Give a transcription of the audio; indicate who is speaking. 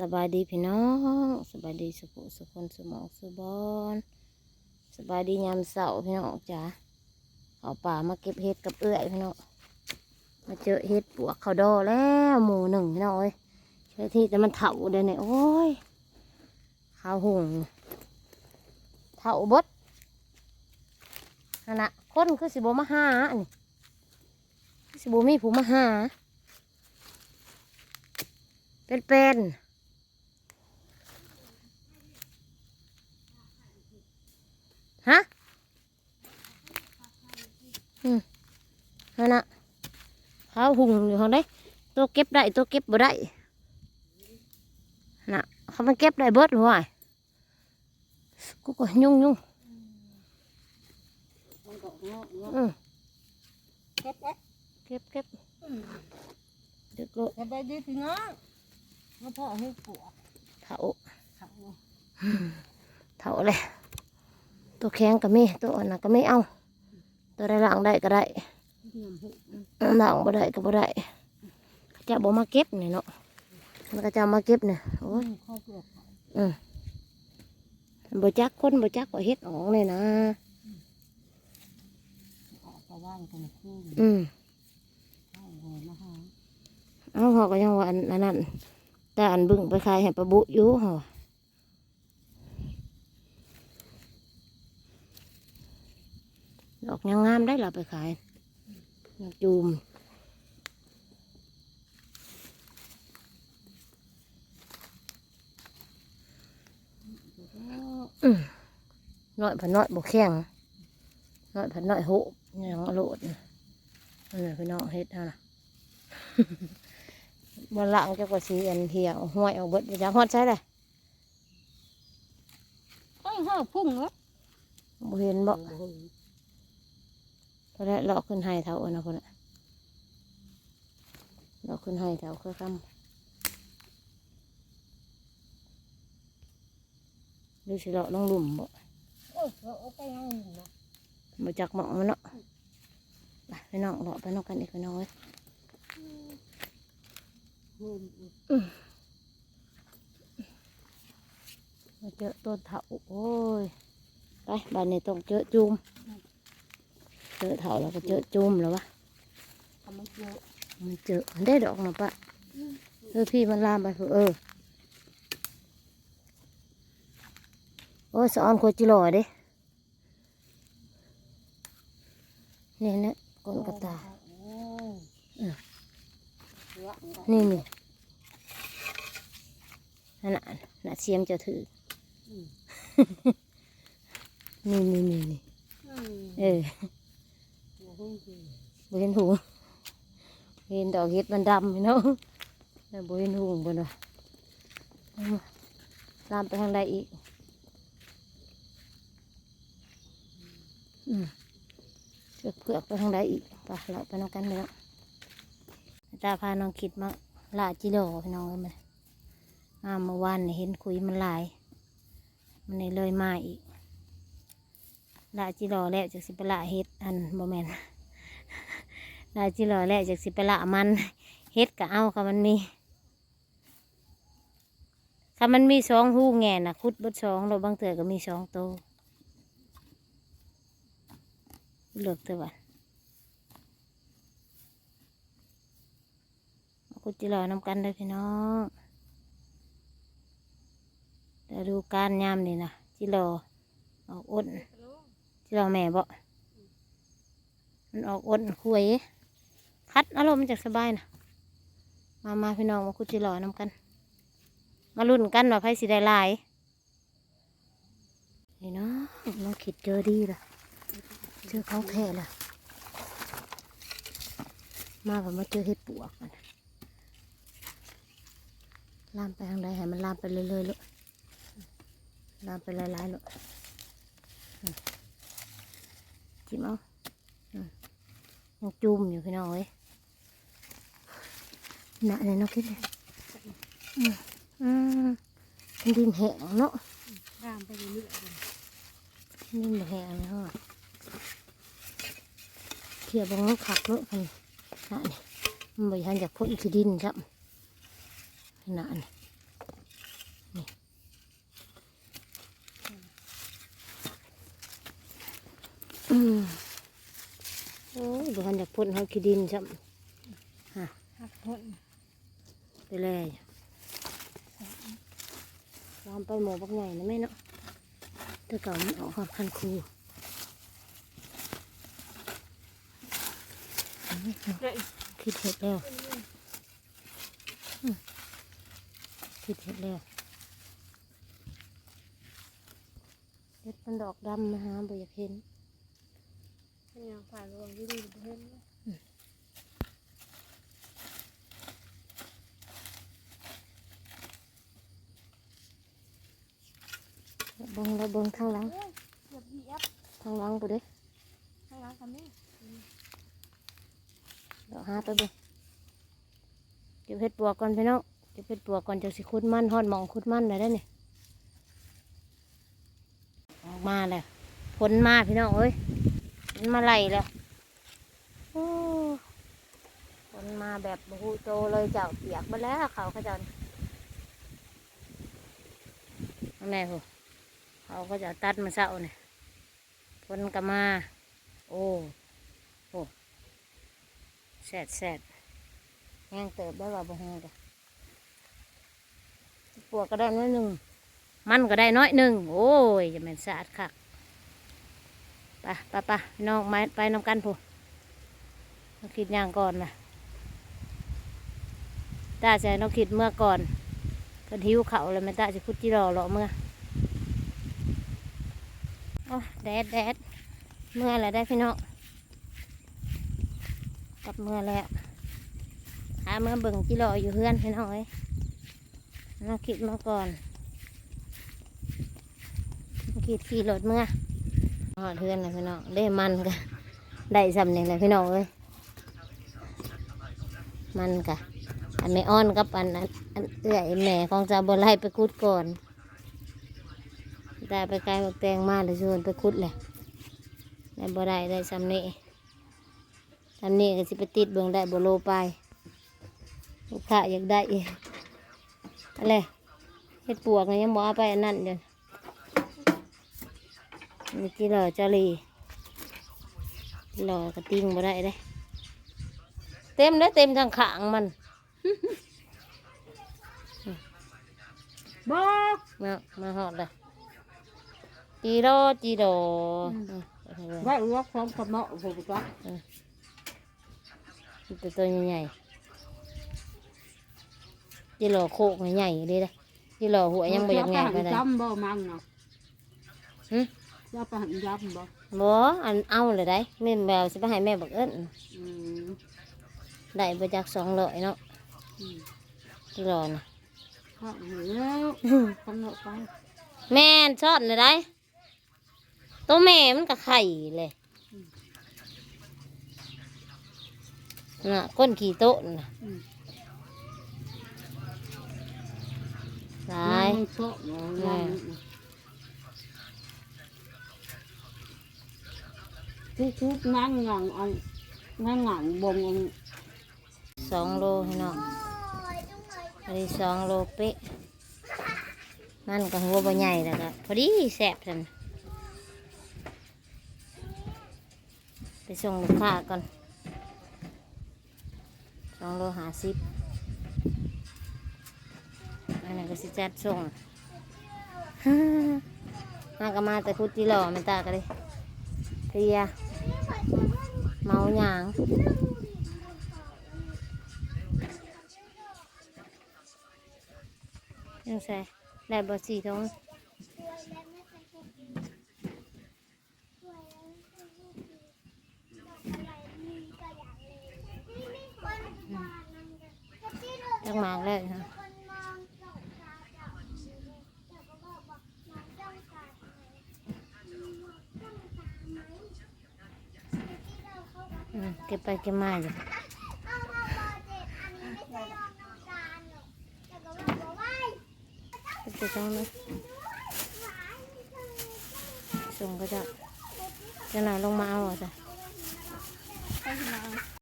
Speaker 1: สบายดีพี่น้องสบายดีสุขสุขคนสมองสุบอนสบายดียามเสาร์พี่น้องจ๋าเอาป่ามาเก็บเห็ดกับเอื้อยพี่น้องมาเจอเห็ดปวกเขาดอแล้วหมูหนึ่งพี่น้องเอ้ยเชื่อที่แต่มันเถาเดยวเนี่ยโอ้ยข้าวหุงเถาบดนั่นนะคนคือสิบมาหาอันนี้สิบมีผู้มาหาเป็นเป็น ฮะอืมนั่นน่ะเขาหุงอยู่ข้างใดตัวเก็บได้ตัวเก็บบ่ได้น่ะเขามันเก็บได้เตัวแข็งก็ไมีตัวอ่อนก็ไม่เอา ตัวได้หลังได้ก็ได้
Speaker 2: ห
Speaker 1: ลังบ่ได้ก็บ่ได้จะบ่มาเก็บนี่เนาะมันก็จะมาเก็บเนี่ยโอ้
Speaker 2: โอ้
Speaker 1: ย
Speaker 2: ยข้าวเปลือกเขา
Speaker 1: อืมบ่จักคนบ่จักว่าเฮ็ดออกเลยนะ
Speaker 2: ว่างกันคู่
Speaker 1: อืม
Speaker 2: ข้าห
Speaker 1: อาเขาก็ยังว่าอันนั้นแต่อันบึ้งไปขายให้ปลาบุอยู่เฮา ดอกยังงามได้ล่ะไปขายดอกจูมอืมน้อยผันน้อยบ่แข็งน้อยผันน้อยโหบยังอโลดนะนั่นแหละพี่น้องเฮ็ดเท่านะบนหลังจะกว่าสีอันเหี่ยวห้วยเอาเบิดไปจักฮอดใช่เลย
Speaker 2: ก็ยังห้าพุ่งเนาะ
Speaker 1: บ่เห็นบ่ ก็ได้เลาะขึ้นให้เท่าอันนะคนน่ะเลาะขึ้นให้เท่าคือคำหรือสิเลาะลงหลุมบ่
Speaker 2: โอ้ยเราเอาไปยังหนึ่งเนาะ
Speaker 1: บ่จักหมองมันเนาะไปไปน้องเลาะไปน้องกันอีกไปน้องเอ้ย
Speaker 2: หุบ
Speaker 1: มาเจอต้นเถาโอ้ย ไปบ้านนี้ต้องเจอจุ่ม เจอเถาแล้วก็เจอจุ่มแล้ววะ
Speaker 2: ทำมันเยอะ
Speaker 1: มันเจอมันได้ดอกนะปะเออพี่มันลามไปเถอะเออโอ้ยสอนโคจิโร่เด้นี่นะก้นกระตาย
Speaker 2: โอ้ย
Speaker 1: อืม
Speaker 2: เยอะ
Speaker 1: นี่นี่นั่นน่ะน่ะเสียมจะถือ
Speaker 2: อืม
Speaker 1: นี่นี่นี่นี่
Speaker 2: อืม
Speaker 1: เออ
Speaker 2: หัวหุ้งคือ
Speaker 1: บเห็นหูเห็นดอกเห็ดมันดำพี่น้องแต่บเห็นหูบนว่ะเอาลามไปทางใดอีกเกือบเกือบไปทางใดอีกไปเราไปน้องกันไปแล้วตาพาน้องคิดมาลาจิโร่พี่น้องเลยมันมาเมื่อวานเห็นคุยมันลาย มันเลยเลยมาอีกลาจิโร่แล้วจากสิไปละเฮ็ดอันบ่แมน ลาจิโร่แล้วจากสิไปละมันเฮ็ดก็เอาค่ะมันมีค่ะมันมีสองหูแง่นะคุดบดสองเราบางเถื่อก็มีสองโตเลือกแต่วันเอากุจิรอน้ำกันได้พี่น้องแต่ดูการยามนี่นะจิรอออกอ้นจิรอแม่บ่มันออกอ้นคุย คัดอารมณ์มันจากสบายนะมามาพี่น้องมากุจิรอนำกัน มาลุ้นกันว่าไพ่สีได้ลายนี่เนาะน้องคิดเจอดีล่ะเจอเของแท้ละมาผมมาเจอเห็ดปวกมันลามไปทางใดให้มันลามไปเรื่อยๆลูกลามไปหลายๆลูกจิ้มเอาอืมยังจุ่มอยู่พี่น้องเอ้ย หนาเลยเนาะคิดเลยอืมดินแห้งเนาะ
Speaker 2: รามไปเรื่อยๆ
Speaker 1: ดินแห้งเนฮะเขี่ยบงลูกขับรถคันหนาเนี่ยมันบริหารจากพ้นคือดินครับหนาเนี่ยอืมโอ้บริหารจากพ้นเขาขี้ดินค
Speaker 2: รับฮะพ้นำ
Speaker 1: ไปเลยลามไปหมอบักใหญ่นะแม่เนาะแต่เก่ามันออกความคันคู
Speaker 2: เลย
Speaker 1: คิดเห็ดแล้วอืมคิดเห็ดแล้วเห็ดมันดอกดำนะฮะบ่อยากเห็น
Speaker 2: เป็นอย่างฝ่ายรวมที่ดีเพิ่ม
Speaker 1: เบิ่งแล้วเบิ่งทางหลัง
Speaker 2: เกือบเหยียบ
Speaker 1: ทางหลังไปเด้
Speaker 2: ข้างหล่างกันนี่
Speaker 1: เดี๋ยวหาไปเบิ่งเก็บเห็ดปัวก่อนพี่น้องเก็บเห็ดปัวก่อนจะสิคุดมันฮอดหมองคุดมันได้ได้นี่ออกมาแล้วผลมาพี่น้องเอ้ยมันมาไล่แล้วโอ้ผลมาแบบบหูโตเลยเจ้าเปียกมาแล้วเขาเขาเจะแม่หู เขาก็จะตัดมาเศร้าเนี่ยผลก็มา โอ้โอ้แสดแสดแห้งเติบได้ว่าบ่แห้งจ้ะปวกก็ได้น้อยหนึ่ง มันก็ได้น้อยหนึ่ง โอ้ยจะเป็นสะอาดคักปไปไปน้องไม้ไปน้ำกันผู้น้องคิดย่างก่อนนะตาใจน้องคิดเมื่อก่อนเพิ่นหิวเขาเลยแมันตาจะคุดจีรอหรอเมื่อ แดดแดดเมื่อไรได้พี่น้องกับเมื่อแล้วหาเมื่อเบิ่งจิรออยู่เพื่อนพี่น้องเอ้ยน้องคิดมาก่อนน้องคิดขี่รถเมื่อหอดเพื่อนเลยพี่น้องได้มันกันได้สำเนียงเลยพี่น้องเอ้ยมันกะอันไม่อ้อนกับอันอันอันเอื้อยแม่ของจาบไล่ไปคุดก่อน ได้ไปไกลบักแตงมาเดี๋ยวชวนไปคุดเลยได้บ่ได้ได้สำเนียงอันนี้ก็สิไปติดเบื้องได้บโลไปลูกค้าอยากได้อีกอะไรเฮ็ดปวกนี่ยังบ่เอาไปอันนั้นเดี๋ยวนี่กี่หล่อจารีหล่อกระติ้งบ่ได้เด้เต็มเลยเต็มทางขางมัน
Speaker 2: บอก
Speaker 1: มามาหอดเลย จีโรจีโรอืมเอาไปเลย
Speaker 2: ว่าลวกพร้อมกับเนาะผมก็
Speaker 1: มันเป็นตัวใหญ่ๆจีโรโคกใหญ่ๆเลยเด้จีโรหัวยังบ่อยา ตัวแม่มันก็ไข่เลยน่ะก้นขี่โต๊ะน่ะ
Speaker 2: อืม
Speaker 1: หลาย
Speaker 2: มันโซะเนาะมันทุกๆนั่งงางอันนั่งงางบงอัน
Speaker 1: สองโลให้น้องอันนี้สองโลเป๊ะมันก็หัวบ่ใหญ่แล้วก็พอดีแซ่บทัน ไปส่งลูกค้าก่อนสองโลหาสิบอันนั้นก็สิจัดส่งมาก็มาแต่คุดจีหล่อไม่ตากันเลยเพียเมาหยางยังใส่ได้บอสี่ทง จังหมากเลยค่ะเก็บไปเก็บมาอยู่เก็บไปตรงนี้ส่งก็จะจะหนาลงมาเอาเหรอจ้ะ